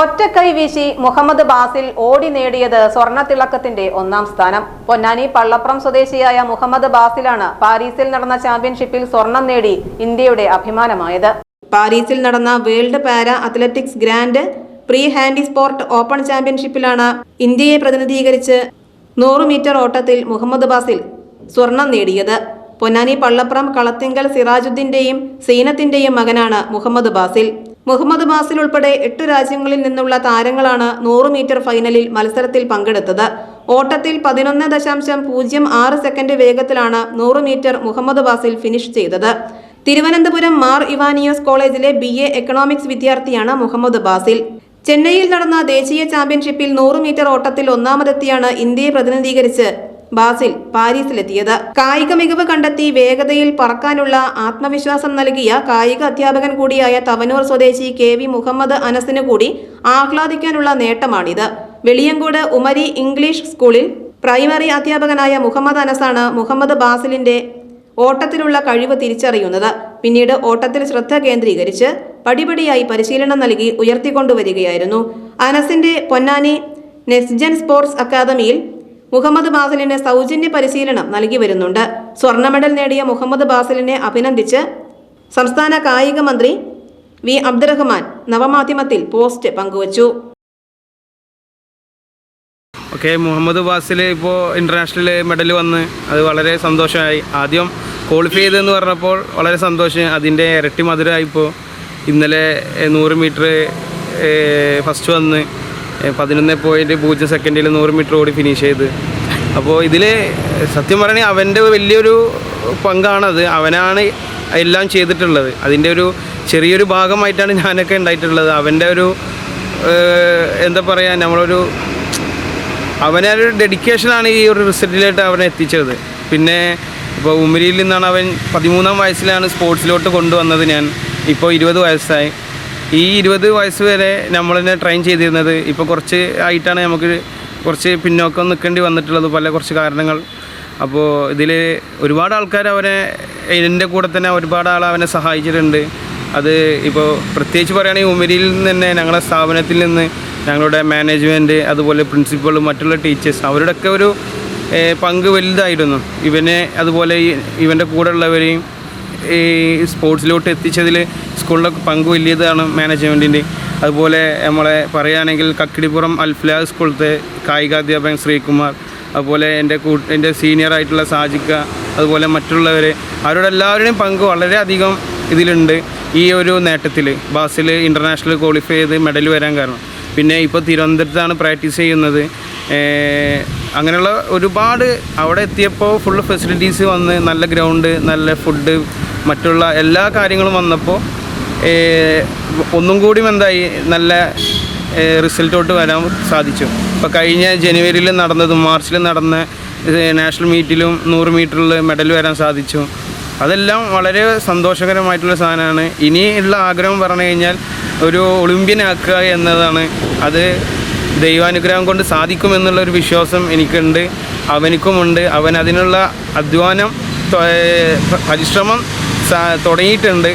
ഒറ്റക്കൈ വീശി മുഹമ്മദ് ബാസിൽ ഓടി നേടിയത് സ്വർണത്തിളക്കത്തിന്റെ ഒന്നാം സ്ഥാനം. പൊന്നാനി പള്ളപ്രം സ്വദേശിയായ മുഹമ്മദ് ബാസിലാണ് പാരീസിൽ നടന്ന ചാമ്പ്യൻഷിപ്പിൽ സ്വർണം നേടി ഇന്ത്യയുടെ അഭിമാനമായത്. പാരീസിൽ നടന്ന world para athletics grand prix handi sport open ചാമ്പ്യൻഷിപ്പിലാണ് ഇന്ത്യയെ പ്രതിനിധീകരിച്ച് നൂറ് മീറ്റർ ഓട്ടത്തിൽ മുഹമ്മദ് ബാസിൽ സ്വർണം നേടിയത്. പൊന്നാനി പള്ളപ്രം കളത്തിങ്കൽ സിറാജുദ്ദീന്റെയും സീനത്തിന്റെയും മകനാണ് മുഹമ്മദ് ബാസിൽ. മുഹമ്മദ് ബാസിൽ ഉൾപ്പെടെ എട്ട് രാജ്യങ്ങളിൽ നിന്നുള്ള താരങ്ങളാണ് നൂറ് മീറ്റർ ഫൈനലിൽ മത്സരത്തിൽ പങ്കെടുത്തത്. ഓട്ടത്തിൽ പതിനൊന്ന് ദശാംശം പൂജ്യം ആറ് സെക്കൻഡ് വേഗത്തിലാണ് നൂറ് മീറ്റർ മുഹമ്മദ് ബാസിൽ ഫിനിഷ് ചെയ്തത്. തിരുവനന്തപുരം മാർ ഇവാനിയോസ് കോളേജിലെ ബി എ എക്കണോമിക്സ് വിദ്യാർത്ഥിയാണ് മുഹമ്മദ് ബാസിൽ. ചെന്നൈയിൽ നടന്ന ദേശീയ ചാമ്പ്യൻഷിപ്പിൽ നൂറ് മീറ്റർ ഓട്ടത്തിൽ ഒന്നാമതെത്തിയാണ് ഇന്ത്യയെ പ്രതിനിധീകരിച്ച് ബാസിൽ പാരീസിലെത്തിയത്. കായിക മികവ് കണ്ടെത്തി വേഗതയിൽ പറക്കാനുള്ള ആത്മവിശ്വാസം നൽകിയ കായിക അധ്യാപകൻ കൂടിയായ തവനൂർ സ്വദേശി കെ വി മുഹമ്മദ് അനസിന് കൂടി ആഹ്ലാദിക്കാനുള്ള നേട്ടമാണിത്. വെളിയങ്കോട് ഉമരി ഇംഗ്ലീഷ് സ്കൂളിൽ പ്രൈമറി അധ്യാപകനായ മുഹമ്മദ് അനസാണ് മുഹമ്മദ് ബാസിലിന്റെ ഓട്ടത്തിലുള്ള കഴിവ് തിരിച്ചറിയുന്നത്. പിന്നീട് ഓട്ടത്തിൽ ശ്രദ്ധ കേന്ദ്രീകരിച്ച് പടിപടിയായി പരിശീലനം നൽകി ഉയർത്തിക്കൊണ്ടുവരികയായിരുന്നു. അനസിന്റെ പൊന്നാനി നെസ്ജൻ സ്പോർട്സ് അക്കാദമിയിൽ മുഹമ്മദ് ബാസിലിന് സൗജന്യ പരിശീലനം നൽകി വരുന്നുണ്ട്. സ്വർണ മെഡൽ നേടിയ മുഹമ്മദ് ബാസലിനെ അഭിനന്ദിച്ച് സംസ്ഥാന കായിക മന്ത്രി വി അബ്ദുറഹ്മാൻ നവമാധ്യമത്തിൽ പോസ്റ്റ് പങ്കുവച്ചു. ഓക്കെ മുഹമ്മദ് ബാസിൽ ഇപ്പോൾ ഇന്റർനാഷണൽ മെഡൽ വന്ന് അത് വളരെ സന്തോഷമായി. ആദ്യം ക്വാളിഫൈ ചെയ്തതെന്ന് പറഞ്ഞപ്പോൾ വളരെ സന്തോഷം. അതിന്റെ ഇരട്ടി മധുരമായിപ്പോൾ ഇന്നലെ നൂറ് മീറ്റർ ഫസ്റ്റ് വന്ന് പതിനൊന്ന് പോയിന്റ് പൂജ്യം സെക്കൻഡിൽ നൂറ് മീറ്റർ ഓടി ഫിനിഷ് ചെയ്ത്. അപ്പോൾ ഇതിൽ സത്യം പറയുകയാണെങ്കിൽ അവന്റെ വലിയൊരു പങ്കാണത്. അവനാണ് എല്ലാം ചെയ്തിട്ടുള്ളത്. അതിന്റെ ഒരു ചെറിയൊരു ഭാഗമായിട്ടാണ് ഞാനൊക്കെ ഉണ്ടായിട്ടുള്ളത്. അവന്റെ ഒരു എന്താ പറയുക നമ്മളൊരു അവനെ ഒരു ഡെഡിക്കേഷനാണ് ഈ ഒരു റിസൾട്ടിലായിട്ട് അവനെ എത്തിച്ചത്. പിന്നെ ഇപ്പോൾ ഉമരിയിൽ നിന്നാണ് അവൻ പതിമൂന്നാം വയസ്സിലാണ് സ്പോർട്സിലോട്ട് കൊണ്ടുവന്നത് ഞാൻ. ഇപ്പോൾ ഇരുപത് വയസ്സായി. ഈ ഇരുപത് വയസ്സ് വരെ നമ്മൾ തന്നെ ട്രെയിൻ ചെയ്തിരുന്നത്. ഇപ്പോൾ കുറച്ച് ആയിട്ടാണ് നമുക്ക് കുറച്ച് പിന്നോക്കം നിൽക്കേണ്ടി വന്നിട്ടുള്ളത് പല കുറച്ച് കാരണങ്ങൾ. അപ്പോൾ ഇതിൽ ഒരുപാട് ആൾക്കാർ അവനെ എന്റെ കൂടെ തന്നെ ഒരുപാട് ആൾ അവനെ സഹായിച്ചിട്ടുണ്ട്. അത് ഇപ്പോൾ പ്രത്യേകിച്ച് പറയുകയാണെങ്കിൽ ഉമരിയിൽ നിന്ന് തന്നെ ഞങ്ങളുടെ സ്ഥാപനത്തിൽ നിന്ന് ഞങ്ങളുടെ മാനേജ്മെന്റ് അതുപോലെ പ്രിൻസിപ്പൾ മറ്റുള്ള ടീച്ചേഴ്സ് അവരുടെയൊക്കെ ഒരു പങ്ക് വലുതായിരുന്നു. ഇവനെ അതുപോലെ ഇവന്റെ കൂടെ ഉള്ളവരെയും ഈ സ്പോർട്സിലോട്ട് എത്തിച്ചതിൽ സ്കൂളിലെ പങ്ക് വലിയതാണ് മാനേജ്മെന്റിന്റെ. അതുപോലെ നമ്മളെ പറയുകയാണെങ്കിൽ കക്കിടിപ്പുറം അൽഫ്ലാ സ്കൂളത്തെ കായികാധ്യാപകൻ ശ്രീകുമാർ അതുപോലെ എന്റെ കൂ എന്റെ സീനിയർ ആയിട്ടുള്ള സാജിക്ക അതുപോലെ മറ്റുള്ളവർ. അവരുടെ എല്ലാവരുടെയും പങ്ക് വളരെയധികം ഇതിലുണ്ട് ഈ ഒരു നേട്ടത്തിൽ. ബാസിൽ ഇന്റർനാഷണൽ ക്വാളിഫൈ ചെയ്ത് മെഡൽ വരാൻ കാരണം. പിന്നെ ഇപ്പോൾ തിരുവനന്തപുരത്താണ് പ്രാക്ടീസ് ചെയ്യുന്നത്. അങ്ങനെയുള്ള ഒരുപാട് അവിടെ എത്തിയപ്പോൾ ഫുള്ള് ഫെസിലിറ്റീസ് വന്ന് നല്ല ഗ്രൗണ്ട് നല്ല ഫുഡ് മറ്റുള്ള എല്ലാ കാര്യങ്ങളും വന്നപ്പോൾ ഒന്നും കൂടി എന്തായി? നല്ല റിസൾട്ടോട്ട് വരാൻ സാധിച്ചു. ഇപ്പോൾ കഴിഞ്ഞ ജനുവരിയിൽ നടന്നതും മാർച്ചിൽ നടന്ന നാഷണൽ മീറ്റിലും നൂറ് മീറ്ററിൽ മെഡൽ വരാൻ സാധിച്ചു. അതെല്ലാം വളരെ സന്തോഷകരമായിട്ടുള്ള സാധനമാണ്. ഇനിയുള്ള ആഗ്രഹം പറഞ്ഞു കഴിഞ്ഞാൽ ഒരു ഒളിമ്പ്യൻ ആക്കുക എന്നതാണ്. അത് ദൈവാനുഗ്രഹം കൊണ്ട് സാധിക്കുമെന്നുള്ളൊരു വിശ്വാസം എനിക്കുണ്ട് അവനിക്കുമുണ്ട്. അവൻ അതിനുള്ള അധ്വാനം പരിശ്രമം തുടങ്ങിയിട്ടുണ്ട്.